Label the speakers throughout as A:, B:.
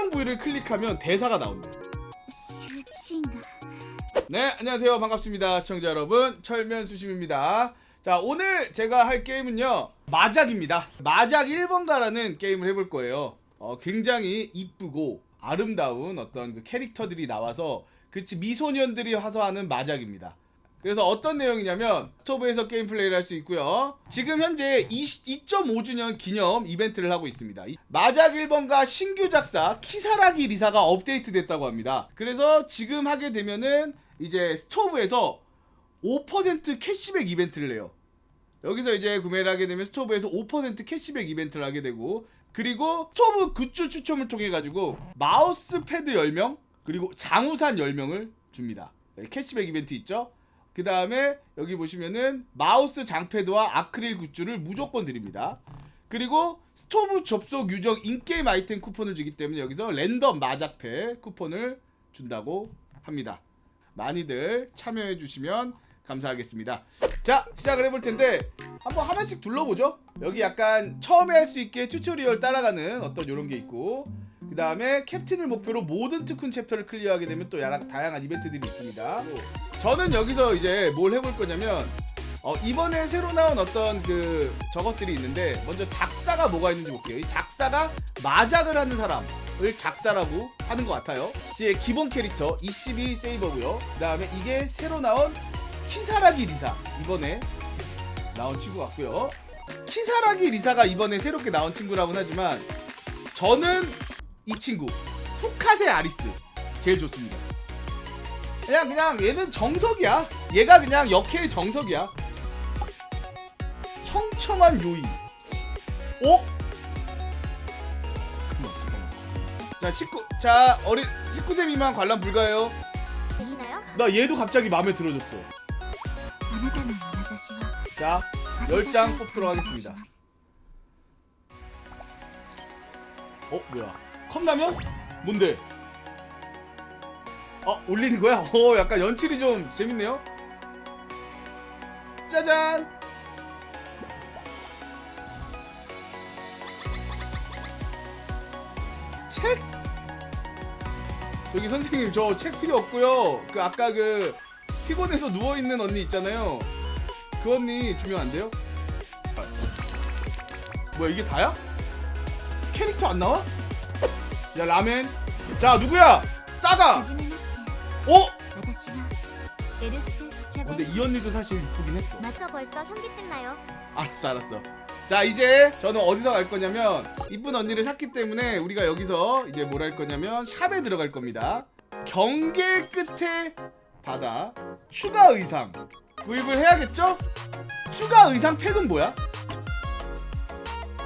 A: 설정 부위를 클릭하면 대사가
B: 나옵니다.
A: 네, 안녕하세요. 반갑습니다. 시청자 여러분. 철면수심입니다. 자, 오늘 제가 할 게임은요. 마작입니다. 마작 1번가라는 게임을 해볼 거예요. 어, 굉장히 이쁘고 아름다운 어떤 그 캐릭터들이 나와서 그치 미소년들이 화서하는 마작입니다. 그래서 어떤 내용이냐면 스토브에서 게임 플레이를 할 수 있고요. 지금 현재 2.5주년 기념 이벤트를 하고 있습니다. 이- 마작 1번가 신규 작사 키사라기 리사가 업데이트 됐다고 합니다. 그래서 지금 하게 되면은 이제 스토브에서 5% 캐시백 이벤트를 해요. 여기서 이제 구매를 하게 되면 스토브에서 5% 캐시백 이벤트를 하게 되고 그리고 스토브 굿즈 추첨을 통해 가지고 마우스 패드 10명 그리고 장우산 10명을 줍니다. 네, 캐시백 이벤트 있죠? 그 다음에 여기 보시면은 마우스 장패드와 아크릴 굿즈를 무조건 드립니다. 그리고 스토브 접속 유정 인게임 아이템 쿠폰을 주기 때문에 여기서 랜덤 마작패 쿠폰을 준다고 합니다. 많이들 참여해 주시면 감사하겠습니다. 자, 시작을 해볼 텐데 한번 하나씩 둘러보죠. 여기 약간 처음에 할 수 있게 튜토리얼 따라가는 어떤 이런 게 있고 그 다음에 캡틴을 목표로 모든 특훈 챕터를 클리어하게 되면 또 여러 다양한 이벤트들이 있습니다. 저는 여기서 이제 뭘 해볼 거냐면 어, 이번에 새로 나온 어떤 그 저것들이 있는데 먼저 작사가 뭐가 있는지 볼게요. 이 작사가 마작을 하는 사람을 작사라고 하는 것 같아요. 제 기본 캐릭터 22 세이버고요. 그 다음에 이게 새로 나온 키사라기 리사 이번에 나온 친구 같고요. 키사라기 리사가 이번에 새롭게 나온 친구라고는 하지만 저는 이 친구 후카세 아리스 제일 좋습니다. 그냥 그냥 얘는 정석이야. 얘가 그냥 역해의 정석이야. 청청한 요인. 오? 자 19, 자 어린 19세 미만 관람 불가요 나 얘도 갑자기 마음에 들어졌어. 자 10장 뽑도록 하겠습니다. 어 뭐야? 컵라면? 뭔데? 어 올리는 거야? 어 약간 연출이 좀 재밌네요. 짜잔. 책? 여기 선생님 저 책 필요 없고요. 그 아까 그 피곤해서 누워 있는 언니 있잖아요. 그 언니 주면 안 돼요? 아. 뭐야 이게 다야? 캐릭터 안 나와? 야 라멘. 자 누구야? 싸다.
B: 오
A: 근데 이 언니도 사실 이쁘긴 했어.
B: 맞죠 벌써? 현기증 나요?
A: 알았어 알았어. 자 이제 저는 어디서 갈 거냐면 이쁜 언니를 샀기 때문에 우리가 여기서 이제 뭘 할 거냐면 샵에 들어갈 겁니다. 경계 끝에 바다. 추가 의상. 구입을 해야겠죠? 추가 의상 팩은 뭐야?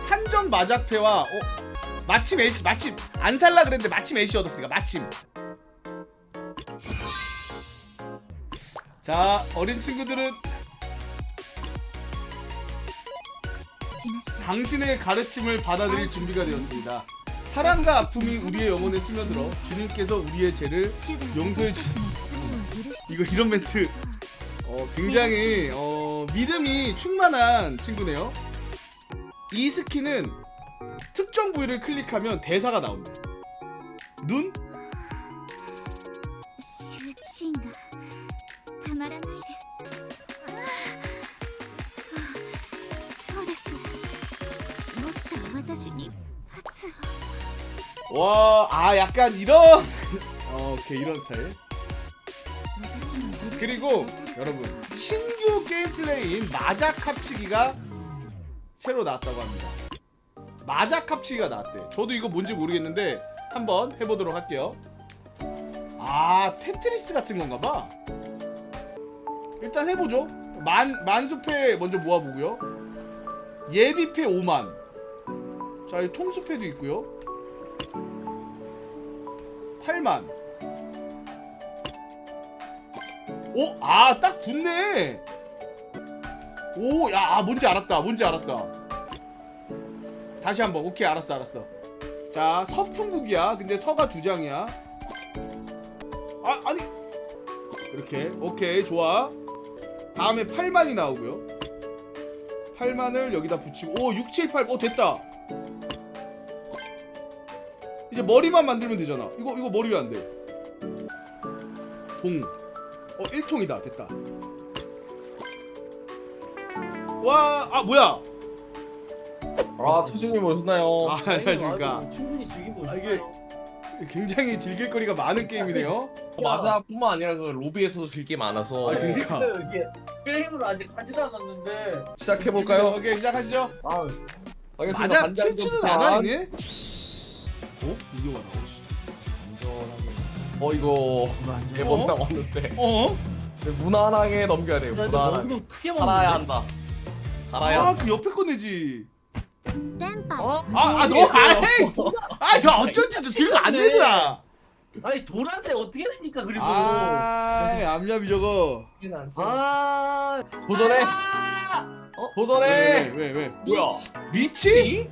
A: 한정 마작패와 어? 마침 애쉬 마침 안 살라 그랬는데 마침 애쉬 얻었으니까 마침. 자 어린 친구들은 당신의 가르침을 받아들일 준비가 되었습니다. 사랑과 아픔이 우리의 영혼에 스며들어 주님께서 우리의 죄를 용서해
B: 주시
A: 이거 이런 멘트. 어, 굉장히 어, 믿음이 충만한 친구네요. 이 스킨은 특정 부위를 클릭하면 대사가 나온대. 눈?
B: 羞恥心がたまらないですそうそうですもっと私に圧を
A: 와, 아 약간 이런 어, 오케이 이런 스타일.
B: 私に許して
A: 그리고
B: くださる
A: 여러분 신규 게임 플레이인 마작 합치기가 새로 나왔다고 합니다. 마작 합치기가 나왔대. 저도 이거 뭔지 모르겠는데 한번 해보도록 할게요. 아 테트리스 같은 건가 봐. 일단 해보죠. 만 만수패 먼저 모아보고요. 예비패 5만. 자, 이 통수패도 있고요. 8만. 오, 아, 딱 붙네. 오, 야, 아, 뭔지 알았다. 뭔지 알았다. 다시 한번. 오케이, 알았어, 알았어. 자, 서풍국이야. 근데 서가 두 장이야. 아, 아니. 이렇게. 오케이, 좋아. 다음에 8만이 나오고요. 8만을 여기다 붙이고 오, 6, 7, 8. 오, 됐다. 이제 머리만 만들면 되잖아. 이거 이거 머리 왜 안 돼? 동. 어 1통이다. 됐다. 와, 아 뭐야?
C: 아 최준님 오셨나요?
A: 아, 안녕하십니까.
D: 아이고, 충분히 즐기고
A: 아,
D: 오셨어요.
A: 이게 굉장히 즐길 거리가 많은 게임이네요.
C: 맞아뿐만 아니라 그 로비에서도 즐게 많아서
A: 아, 그니까.
D: 이게 게임을 아직 하지도 않았는데
C: 시작해 볼까요?
A: 오케이, 시작하시죠.
D: 아
C: 알겠습니다.
A: 맞아,
C: 반장
A: 칠추는 좀안
C: 반.
A: 하네. 어? 이거 봐.
C: 안전하게. 어 이거
A: 어?
C: 나왔는데
A: 어?
C: 무난하게 넘겨야 돼요. 무난하게.
D: 너무 크게
C: 살아야? 한다. 살아야
A: 아,
C: 한다.
A: 그 옆에 거 내지.
B: 땜빠.
D: 어?
A: 아, 아, 너, 아, 에이! 아, 아, 저 어쩐지 저 들고 안 되더라.
D: 아니 돌한테 어떻게 됩니까 그리고
A: 아, 암냠이 저거.
D: 아, 아.
C: 도전해
D: 왜,
C: 도전해
A: 왜, 왜?
C: 뭐야
A: 리치?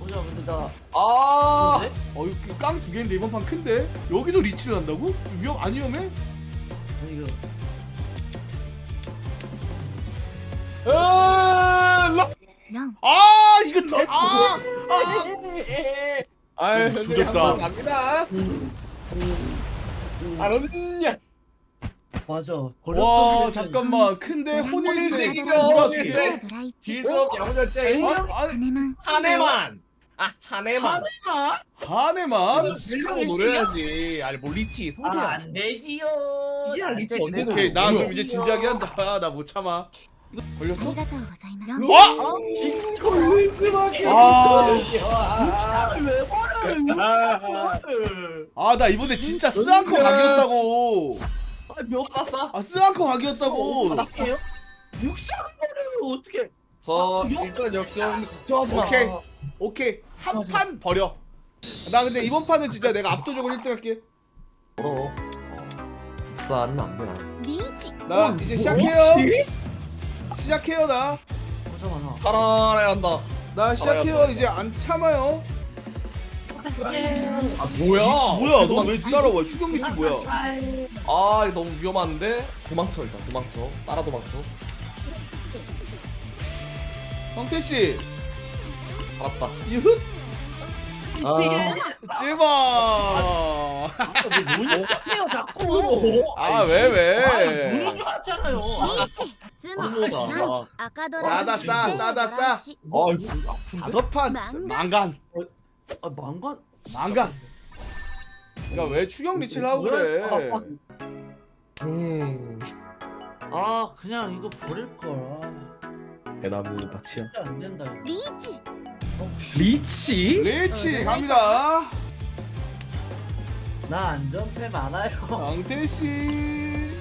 D: 보자 보자
C: 아
A: 어, 깡두 개인데 이번 판 큰데? 여기도 리치를 한다고? 위험, 안 위험해?
D: 아니 이거
C: 으아,
B: 라- 그럼.
A: 아 이거 대. 아, 아.
C: 아. 아
A: 음, 두렵다.
C: 갑니다. 아, 음. 럼냐.
D: 맞아.
A: 와 잠깐만 근데 혼일세
C: 혼일세
A: 이거
C: 질겁 야무졌지?
B: 한해만.
C: 한 해만. 아, 한 해만.
D: 하지만
A: 한 해만?
C: 노려야지. 아니, 뭘 리치, 성태야.
D: 아, 안 되지요.
C: 이제 리치 언제
A: 오케이 나 그럼 이제 진지하게 한다 나 못 참아
B: あ
A: 걸렸어?
B: りがとうございますロン
A: 어?
D: 아 진짜 걸리지마게
A: 아.
D: 왜 버려
C: 아.
A: 아, 나 이번에 진짜 스앙커 각이었다고.
D: 몇
C: 받았어?
A: 아, 스앙커 각이었다고.
D: 받았어요? 육상 버려요 어떻게
C: 저
D: 아, 이거?
C: 일단 역전 걱정하지 마.
A: 오케이. 오케이. 한 판 버려. 나 근데 이번 판은 진짜 내가 압도적으로 1등 할게.
C: 어. 국사는 안 되나?
B: リーチ
A: 나
C: 어,
A: 이제 시작해요. 시작해요, 나.
D: 잠깐만
C: 살아야 한다.
A: 나 시작해요. 이제 안 참아요.
C: 아 뭐야?
A: 뭐야, 너 왜 따라와? 추경 리치 뭐야?
C: 아 이거 너무 위험한데 도망쳐 일단 도망쳐 따라 도망쳐
A: 성태 씨,
C: 살았다
A: 이흑
C: 아
A: 찌마.
D: 왜 눈이 짝네요 자꾸
A: 아, 왜 왜?
D: 눈인 줄 알았잖아요
B: リーチズモ
C: 너무하다.
B: 3赤ドライ
A: 싸다
B: チ
A: 싸,
B: ペイ
A: 싸다
B: ド
A: 싸.
B: ライチ
C: 아이고 아픈데
A: 다섯 판
B: 망간.
A: 망간
D: 아 망간
A: 망간. 그러니까 왜 추경 리치를 하고 그래?
C: 음
D: 아 그냥 이거 버릴 걸
C: 대나무 밭이야
D: 진짜 안 된다 이거
B: リーチ
C: 리치?
A: 리치 갑니다.
D: 나 안전패 많아요
A: 성태 씨.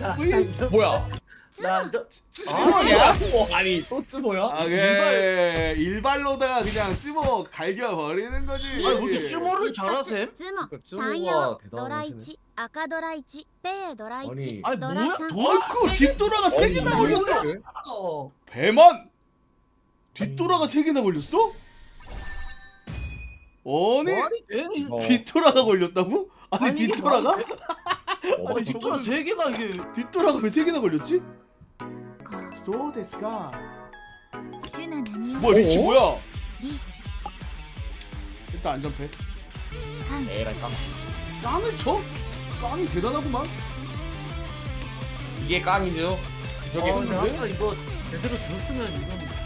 D: 나
A: 으이.
D: 안전-
C: 뭐야
D: 나 안전
A: 찌모야?
C: 뭐 아니 또 쯔모야?
A: 아, 게 일발로다가 그냥 찌모 갈겨 버리는 거지.
D: 아니 무슨 쭈모를 잘하셈?
B: ズモ
C: 그
B: 太
C: 쯔모가
B: 陽ド
C: 대단한
B: ライ
C: 거네
B: チ赤ドライチペイドライチ
C: 아니.
B: ド
D: 아니
B: ラ
D: 뭐야
B: 3
A: 아이쿠 뒷돌아가 세 개나
C: 아니,
A: 걸렸어.
C: 뭐야?
D: 어.
A: 배만 뒷돌아가 세 개나 걸렸어? 아니
D: 말이 돼?
C: 어.
A: 뒷돌아가 걸렸다고? 아니,
D: 아니, 이게
A: 뒷돌아가?
D: 말이 돼?
C: 어,
D: 아니 뒷돌아 세 개가 이게
A: 뒷돌아가 왜 세 개나 걸렸지?
B: こ
A: 소데스가
B: うシュナナニ
A: 뭐 리치
C: 어?
A: 뭐야?
B: リーチ
A: 일단 안전패.
B: カン
C: 에라이 깡
A: 깡을 쳐? 깡이 대단하구만.
C: 이게 깡이죠 저게
D: 어, 근데
C: 했는데?
D: 아까 이거 제대로 줬으면 이건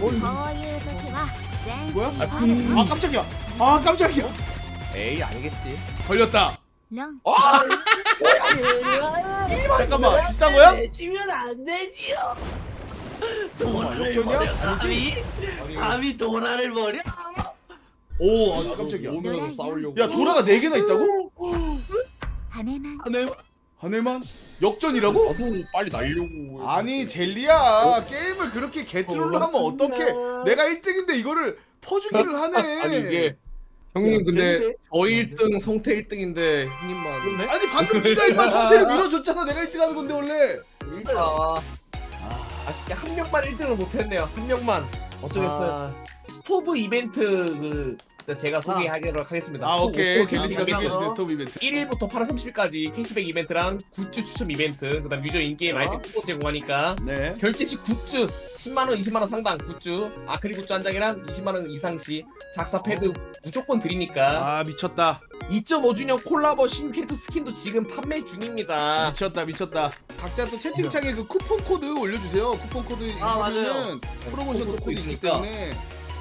B: こういう時は全身
A: 뭐야?
B: フォルム
A: 아 깜짝이야. 아 깜짝이야.
C: 에이 아니겠지
A: 걸렸다.
B: ロン
C: 아
A: 잠깐만 비싼 거야?
D: 내시면 안 되지요. 돈을
A: 역전이야?
D: 버려 감히
C: 아니
D: 감히 돈알을 버려.
A: 오 아, 깜짝이야.
C: 오면서 싸우려고
A: 야 도라가 네 개나 있다고?
B: 羽マン
D: 내
A: 한 해만? 역전이라고?
C: 나도 빨리 날려고
A: 아니 젤리야 게임을 그렇게 개트롤로 하면 어떡해? 내가 1등인데 이거를 퍼주기를 하네.
C: 아니 이게 형님 근데 저희 1등 성태 1등인데 형님만
A: 아니 방금 네가 임마 성태를 밀어줬잖아. 내가 1등 하는 건데 원래.
C: 일단 아, 아쉽게 한 명만 1등을 못했네요. 한 명만. 어쩌겠어요?
D: 아,
C: 스토브 이벤트 그 제가 소개하도록 하겠습니다.
A: 아 오케이. 제시 씨가
C: 이벤트.
A: 소개해 주세요 스톱 이벤트.
C: 1일부터 8월 30일까지 캐시백 이벤트랑 굿즈 추첨 이벤트, 그다음 유저 인게임
D: 어?
C: 아이템 쿠폰 제공하니까
A: 네.
C: 결제 시 굿즈 10만 원, 20만 원 상당 굿즈, 아크릴 굿즈 한 장이랑 20만 원 이상 시 작사 패드 무조건 드리니까
A: 아 미쳤다.
C: 2.5주년 콜라보 신캐릭터 스킨도 지금 판매 중입니다.
A: 미쳤다 미쳤다. 각자 또 채팅창에 그 쿠폰 코드 올려주세요. 쿠폰 코드
D: 아,
A: 입력하면 프로모션 또
C: 코드
A: 코드 있기
C: 있으니까.
A: 때문에.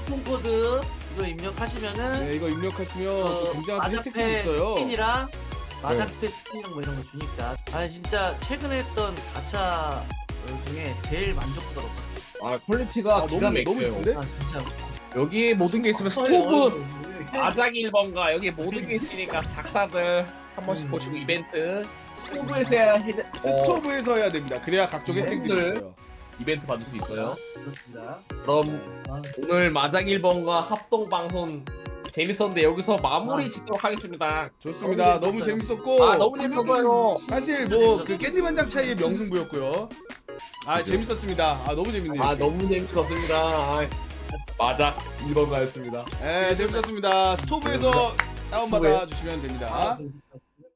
D: 쿠폰 코드 이거 입력하시면은
A: 네 이거 입력하시면
D: 또그
A: 굉장한 혜택이
D: 마자페
A: 있어요.
D: 스킨이랑 마자페 스킨이랑 뭐 이런 거 주니까. 아 진짜 최근에 했던 가차 어, 중에 제일 만족도가 높았어요.
C: 아 퀄리티가
A: 아,
C: 기가
A: 너무 너무
C: 막혀요.
A: 좋은데?
D: 아 진짜.
C: 여기 모든 게 있으면 스토브 아자기 1번가 여기 모든 게 있으니까 작사들 한 번씩
D: 음.
C: 보시고 이벤트. 스토브에서 해야 해, 어,
A: 스토브에서 해야 됩니다. 그래야 각종 혜택들이
C: 네.
A: 있어요
C: 이벤트 받을 수 있어요.
D: 그렇습니다
C: 그럼
D: 아,
C: 오늘 마작 1번과 합동 방송 재밌었는데 여기서 마무리
D: 아.
C: 짓도록 하겠습니다.
A: 좋습니다
D: 너무
A: 너무. 재밌었고
C: 아 너무 재밌었어요.
A: 사실 뭐 그 깨지만장 차이의 명승부였고요 아. 재밌었습니다 아 너무 재밌네요
C: 아 너무 재밌었습니다. 아, 마작 1번 가였습니다.
A: 네 재밌었습니다 스토브에서 다운받아 주시면 됩니다
D: 아, 재밌었어요.